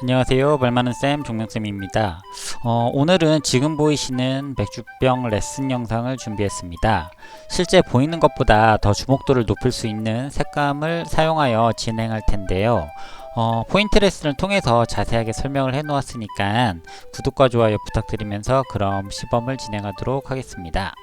안녕하세요. 발많은 쌤 종명쌤입니다. 어, 오늘은 지금 보이시는 맥주병 레슨 영상을 준비했습니다. 실제 보이는 것보다 더 주목도를 높일 수 있는 색감을 사용하여 진행할 텐데요. 어, 포인트 레슨을 통해서 자세하게 설명을 해 놓았으니까 구독과 좋아요 부탁드리면서 그럼 시범을 진행하도록 하겠습니다.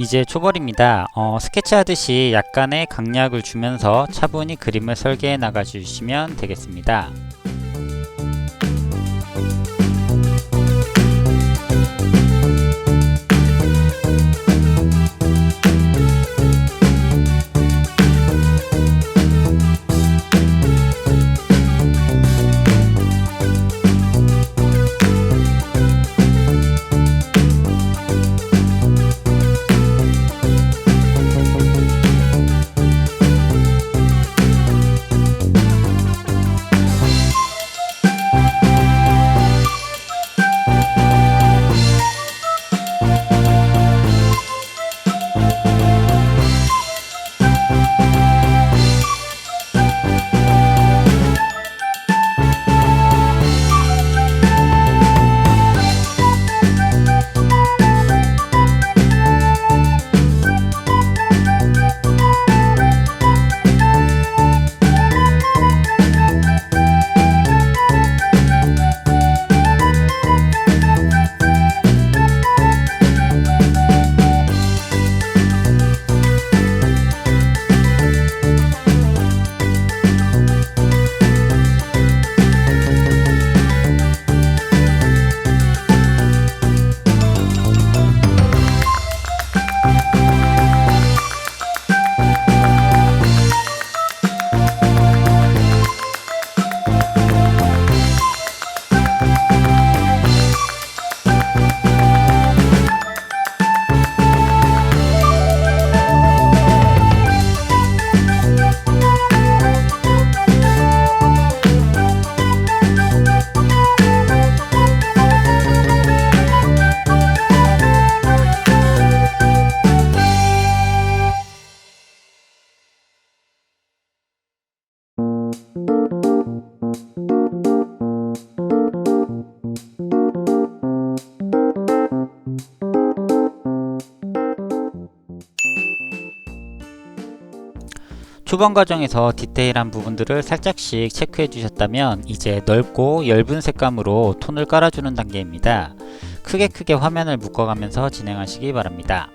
이제 초벌입니다. 어, 스케치 하듯이 약간의 강약을 주면서 차분히 그림을 설계해 나가 주시면 되겠습니다. 초반 과정에서 디테일한 부분들을 살짝씩 체크해 주셨다면 이제 넓고 엷은 색감으로 톤을 깔아주는 단계입니다. 크게 크게 화면을 묶어가면서 진행하시기 바랍니다.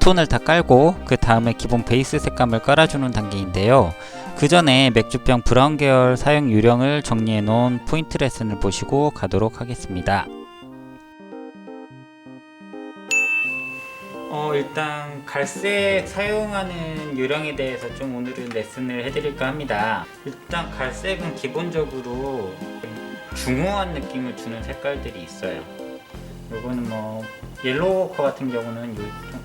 톤을 다 깔고 그 다음에 기본 베이스 색감을 깔아주는 단계인데요. 그 전에 맥주병 브라운 계열 사용 요령을 정리해 놓은 포인트 레슨을 보시고 가도록 하겠습니다. 어, 일단 갈색 사용하는 요령에 대해서 좀 오늘은 레슨을 해드릴까 합니다. 일단 갈색은 기본적으로 중후한 느낌을 주는 색깔들이 있어요. 요거는 뭐 옐로우커 같은 경우는 요,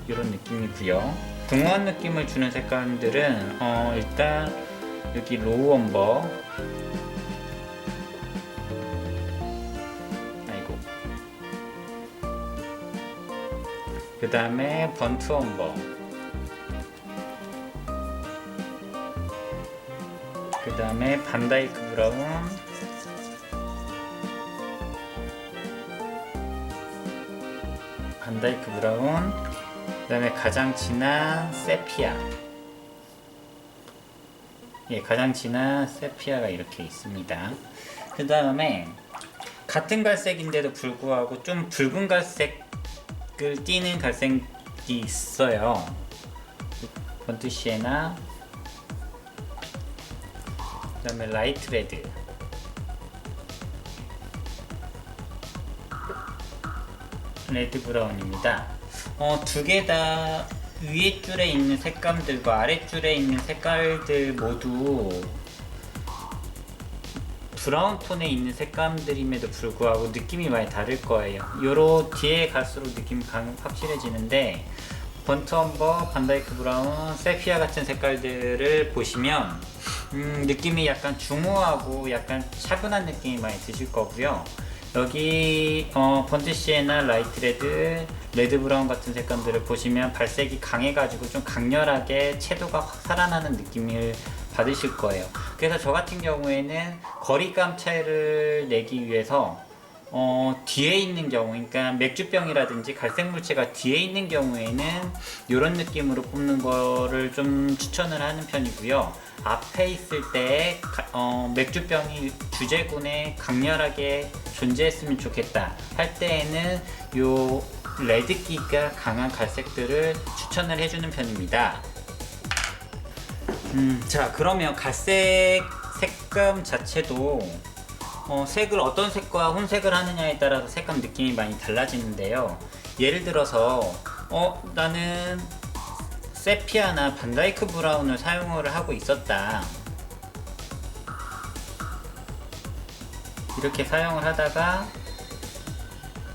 요런 느낌이고요. 중후한 느낌을 주는 색깔들은 어, 일단 여기 로우 엄버. 아이고. 그 다음에 번트 엄버. 그 다음에 반다이크 브라운 반다이크 브라운 그 다음에 가장 진한 세피아. 예, 가장 진한 세피아가 이렇게 있습니다. 그 다음에 같은 갈색인데도 불구하고 좀 붉은 갈색을 띠는 갈색이 있어요. 번트 시에나 그 다음에 라이트 레드 레드 브라운입니다. 어, 두 개 다 위에 줄에 있는 색감들과 아래 줄에 있는 색깔들 모두 브라운 톤에 있는 색감들임에도 불구하고 느낌이 많이 다를 거예요. 요로 뒤에 갈수록 느낌이 강- 확실해지는데 번트 엄버, 반다이크 브라운, 세피아 같은 색깔들을 보시면 음, 느낌이 약간 중후하고 약간 차분한 느낌이 많이 드실 거고요. 여기 어, 번트 시에나 라이트 레드, 레드 브라운 같은 색감들을 보시면 발색이 강해가지고 좀 강렬하게 채도가 확 살아나는 느낌을 받으실 거예요. 그래서 저 같은 경우에는 거리감 차이를 내기 위해서 어, 뒤에 있는 경우, 그러니까 맥주병이라든지 갈색 물체가 뒤에 있는 경우에는 이런 느낌으로 뽑는 거를 좀 추천을 하는 편이고요. 앞에 있을 때 가- 어, 맥주병이 주제군에 강렬하게 존재했으면 좋겠다 할 때에는 요 레드기가 강한 갈색들을 추천을 해주는 편입니다. 음, 자 그러면 갈색 색감 자체도 어, 색을 어떤 색과 혼색을 하느냐에 따라서 색감 느낌이 많이 달라지는데요. 예를 들어서 어 나는 세피아나 반다이크 브라운을 사용을 하고 있었다. 이렇게 사용을 하다가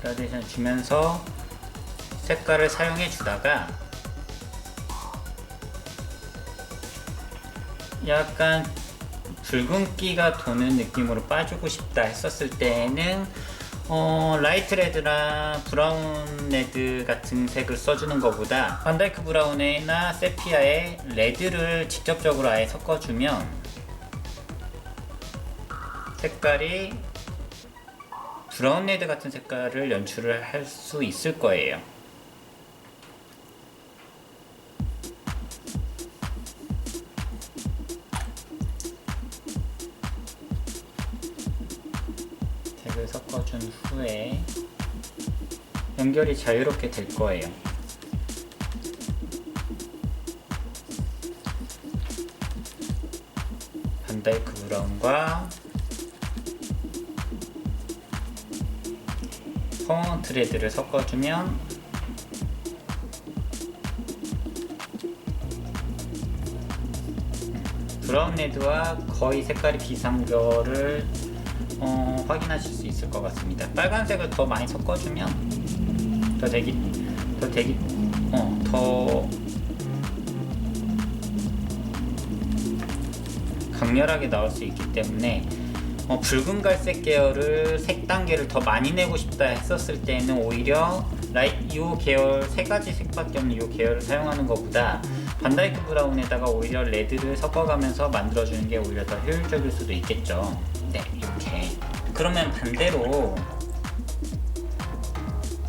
그라데이션 주면서 색깔을 사용해 주다가 약간 붉은기가 도는 느낌으로 빠지고 싶다 했었을 때에는 어, 라이트 레드나 브라운 레드 같은 색을 써주는 것보다 반다이크 브라운이나 세피아에 레드를 직접적으로 아예 섞어주면 색깔이 브라운 레드 같은 색깔을 연출을 할 수 있을 거예요. 연결이 자유롭게 될 거예요. 반다이크 브라운과 퍼먼트 레드를 섞어주면 브라운 레드와 거의 색깔이 비상결을 어, 확인하실 수 있을 것 같습니다. 빨간색을 더 많이 섞어주면 더 되기 더 되기 어더 강렬하게 나올 수 있기 때문에 어, 붉은 갈색 계열을 색 단계를 더 많이 내고 싶다 했었을 때는 오히려 라이 이 계열 세 가지 색밖에 없는 이 계열을 사용하는 것보다 반다이크 브라운에다가 오히려 레드를 섞어가면서 만들어주는 게 오히려 더 효율적일 수도 있겠죠. 네, 이렇게. 그러면 반대로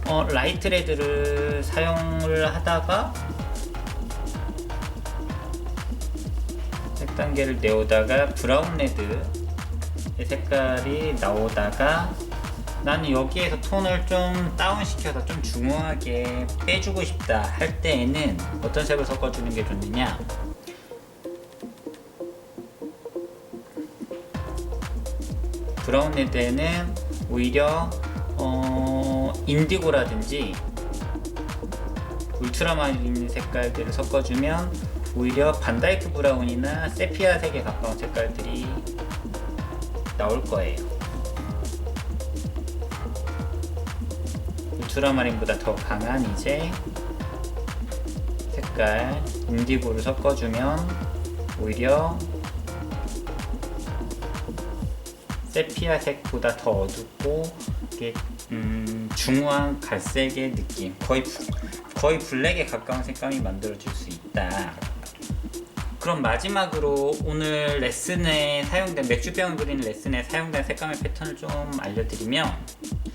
어, 라이트 레드를 사용을 하다가 색 단계를 내오다가 브라운 레드의 색깔이 나오다가 나는 여기에서 톤을 좀 다운시켜서 좀 중후하게 빼주고 싶다 할 때에는 어떤 색을 섞어주는 게 좋느냐? 브라운 레드에는 오히려 어, 인디고라든지 울트라마린 색깔들을 섞어주면 오히려 반다이크 브라운이나 세피아 색에 가까운 색깔들이 나올 거예요. 울트라마린보다 더 강한 이제 색깔 인디고를 섞어주면 오히려 세피아 색보다 더 어둡고 이게 음, 중후한 갈색의 느낌 거의 부- 거의 블랙에 가까운 색감이 만들어질 수 있다. 그럼 마지막으로 오늘 레슨에 사용된 맥주병을 그리는 레슨에 사용된 색감의 패턴을 좀 알려드리면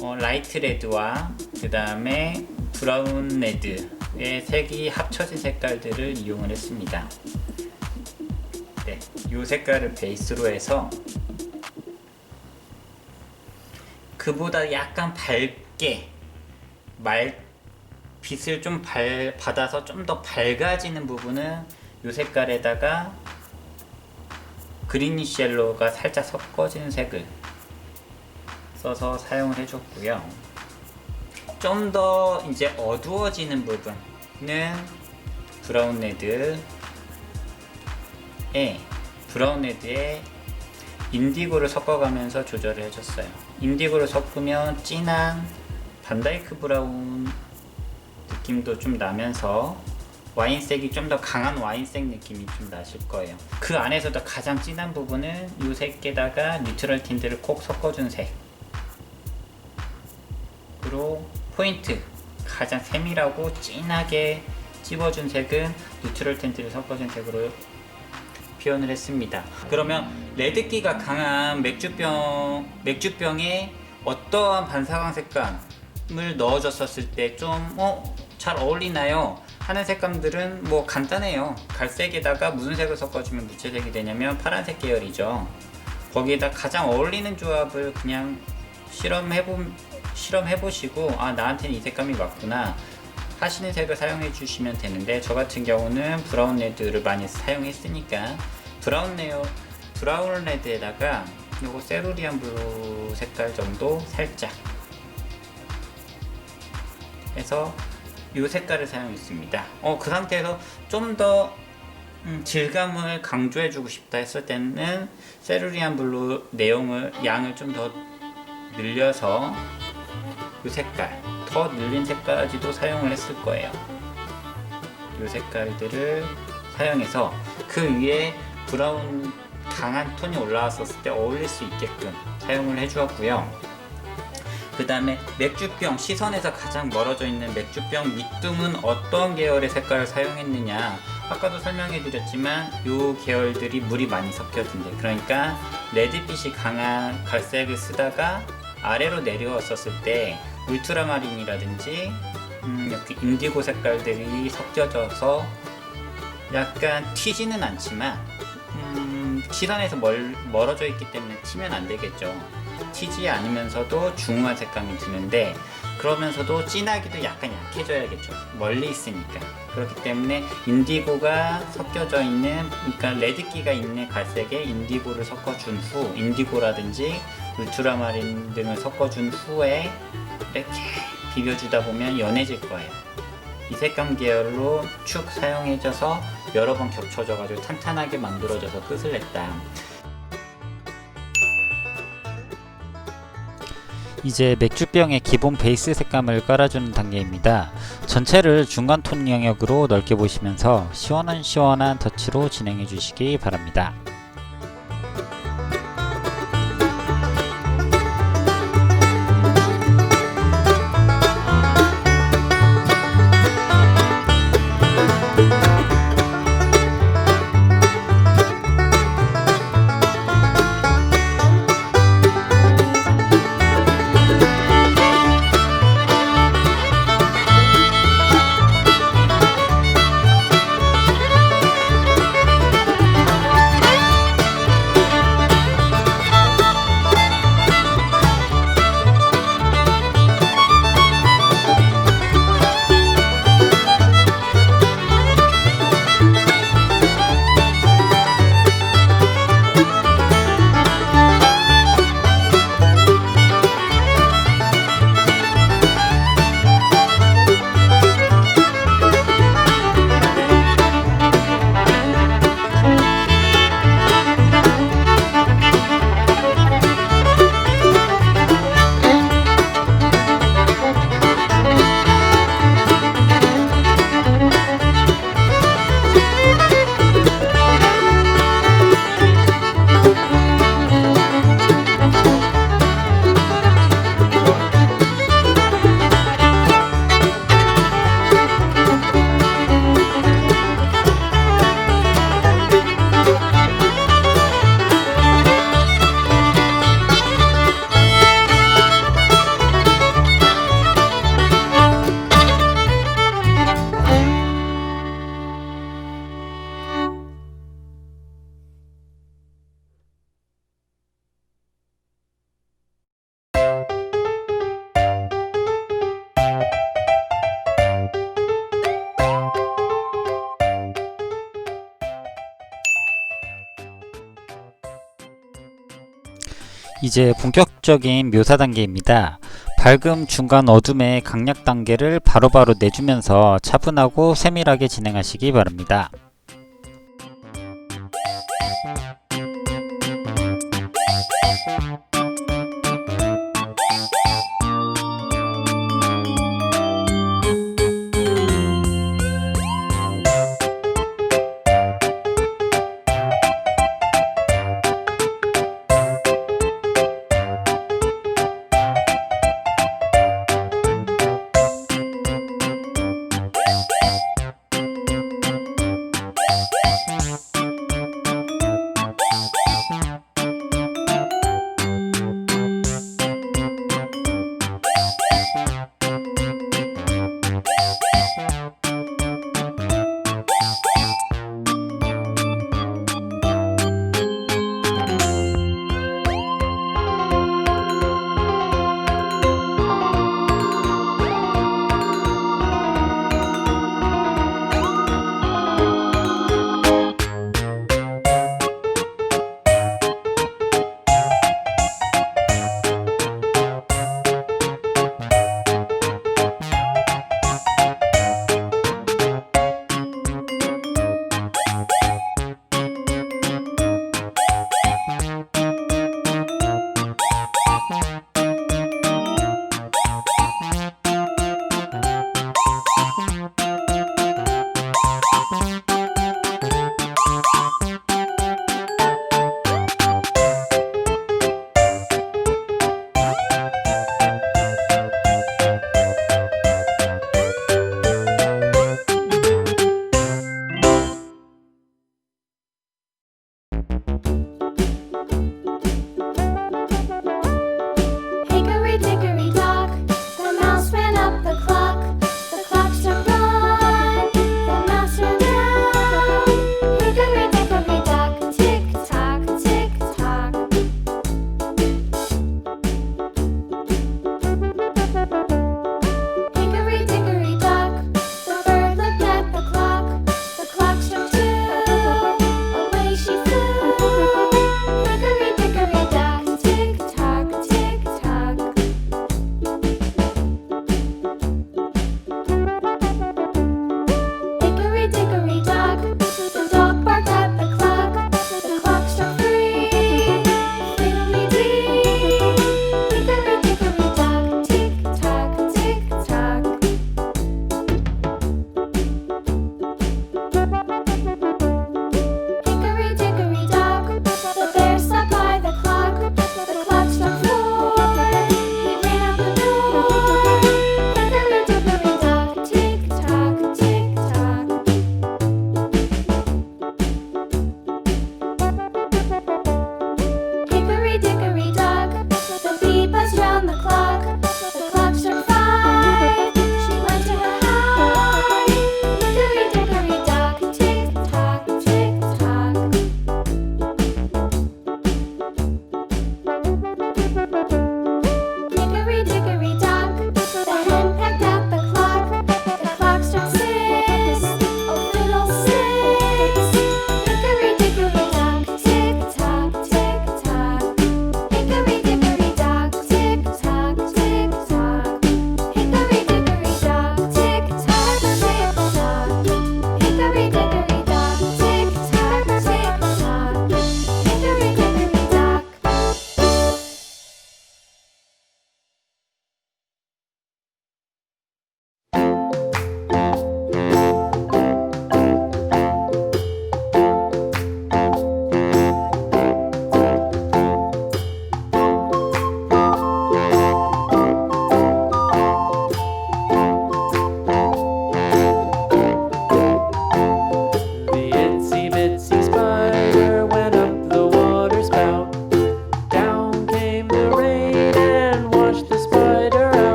어, 라이트 레드와 그 다음에 브라운 레드의 색이 합쳐진 색깔들을 이용을 했습니다. 네, 이 색깔을 베이스로 해서 그보다 약간 밝게 말 빛을 좀 발, 받아서 좀 더 밝아지는 부분은 이 색깔에다가 그리니쉬 옐로우가 살짝 섞어진 색을 써서 사용을 해줬고요. 좀 더 이제 어두워지는 부분은 브라운 레드에 브라운 레드에 인디고를 섞어가면서 조절을 해줬어요. 인디고를 섞으면 진한 반다이크 브라운 느낌도 좀 나면서 와인색이 좀 더 강한 와인색 느낌이 좀 나실 거예요. 그 안에서도 가장 진한 부분은 이 색에다가 뉴트럴 틴트를 콕 섞어준 색. 그리고 포인트 가장 세밀하고 진하게 찝어준 색은 뉴트럴 틴트를 섞어준 색으로 표현을 했습니다. 그러면 레드기가 강한 맥주병 맥주병에 어떠한 반사광 색감을 넣어줬었을 때 좀 어 잘 어울리나요? 하는 색감들은 뭐 간단해요. 갈색에다가 무슨 색을 섞어주면 무채색이 되냐면 파란색 계열이죠. 거기에다 가장 어울리는 조합을 그냥 실험해보 실험해보시고 아 나한테는 이 색감이 맞구나 하시는 색을 사용해 주시면 되는데 저 같은 경우는 브라운 레드를 많이 사용했으니까 브라운 레어 브라운 레드에다가 요거 세루리안 블루 색깔 정도 살짝 해서 이 색깔을 사용했습니다. 어, 그 상태에서 좀더 음, 질감을 강조해주고 싶다 했을 때는 세루리안 블루 내용을 양을 좀 더 늘려서 이 색깔 더 늘린 색까지도 사용을 했을 거예요. 이 색깔들을 사용해서 그 위에 브라운 강한 톤이 올라왔었을 때 어울릴 수 있게끔 사용을 해주었고요. 그 다음에 맥주병 시선에서 가장 멀어져 있는 맥주병 밑둥은 어떤 계열의 색깔을 사용했느냐 아까도 설명해 드렸지만 이 계열들이 물이 많이 섞여진대 그러니까 레드빛이 강한 갈색을 쓰다가 아래로 내려왔었을 때 울트라마린이라든지 음, 이렇게 인디고 색깔들이 섞여져서 약간 튀지는 않지만 음, 시선에서 멀, 멀어져 있기 때문에 튀면 안 되겠죠. 튀지 않으면서도 중후한 색감이 드는데 그러면서도 진하기도 약간 약해져야겠죠. 멀리 있으니까. 그렇기 때문에 인디고가 섞여져 있는 그러니까 레드기가 있는 갈색에 인디고를 섞어준 후 인디고라든지 울트라마린 등을 섞어준 후에 이렇게 비벼주다 보면 연해질 거예요. 이 색감 계열로 축 사용해줘서 여러 번 겹쳐져가지고 탄탄하게 만들어져서 끝을 냈다. 이제 맥주병의 기본 베이스 색감을 깔아주는 단계입니다. 전체를 중간 톤 영역으로 넓게 보시면서 시원한 시원한 터치로 진행해 주시기 바랍니다. 이제 본격적인 묘사 단계입니다. 밝음, 중간, 어둠의 강약 단계를 바로바로 내주면서 차분하고 세밀하게 진행하시기 바랍니다.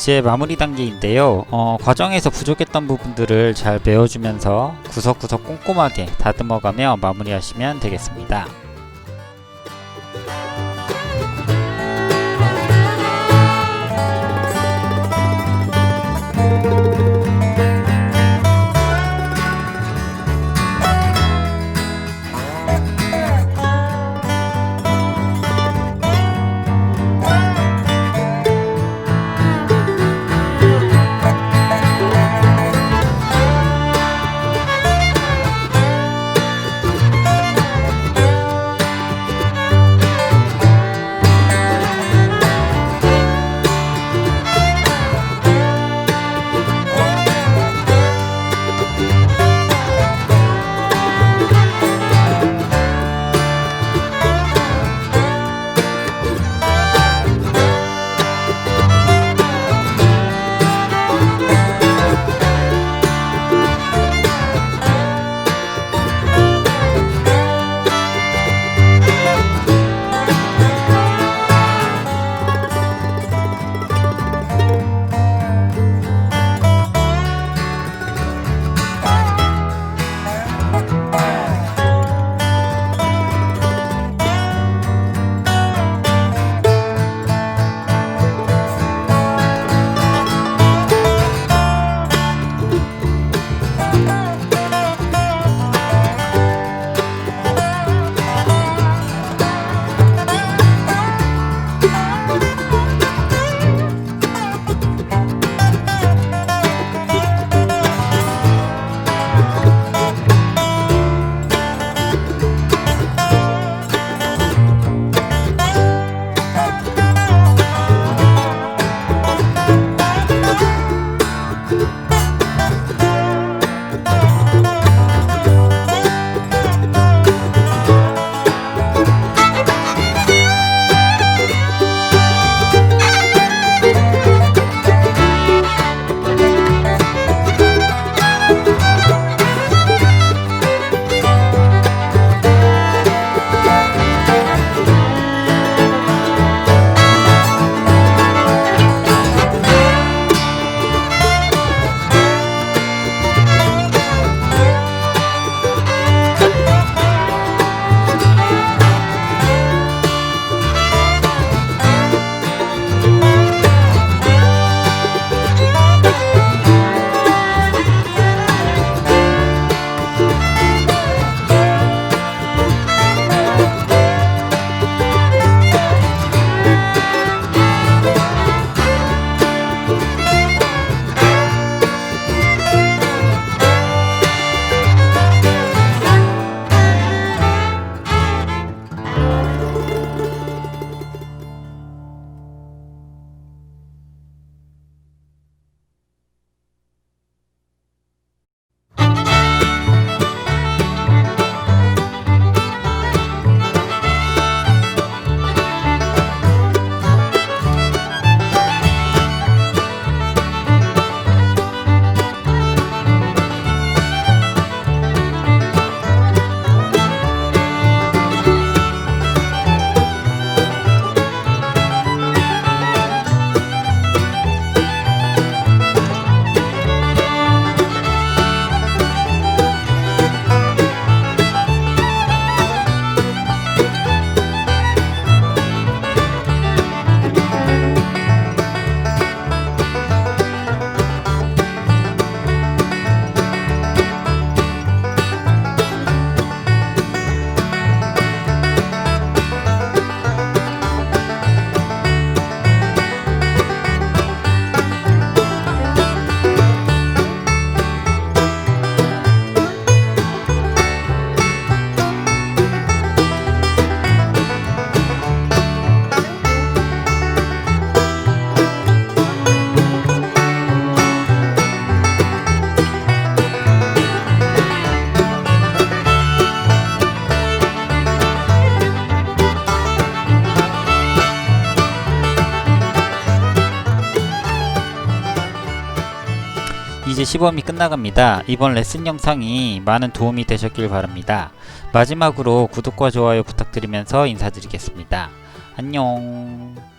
이제 마무리 단계인데요. 어, 과정에서 부족했던 부분들을 잘 메워주면서 구석구석 꼼꼼하게 다듬어가며 마무리하시면 되겠습니다. 시범이 끝나갑니다. 이번 레슨 영상이 많은 도움이 되셨길 바랍니다. 마지막으로 구독과 좋아요 부탁드리면서 인사드리겠습니다. 안녕.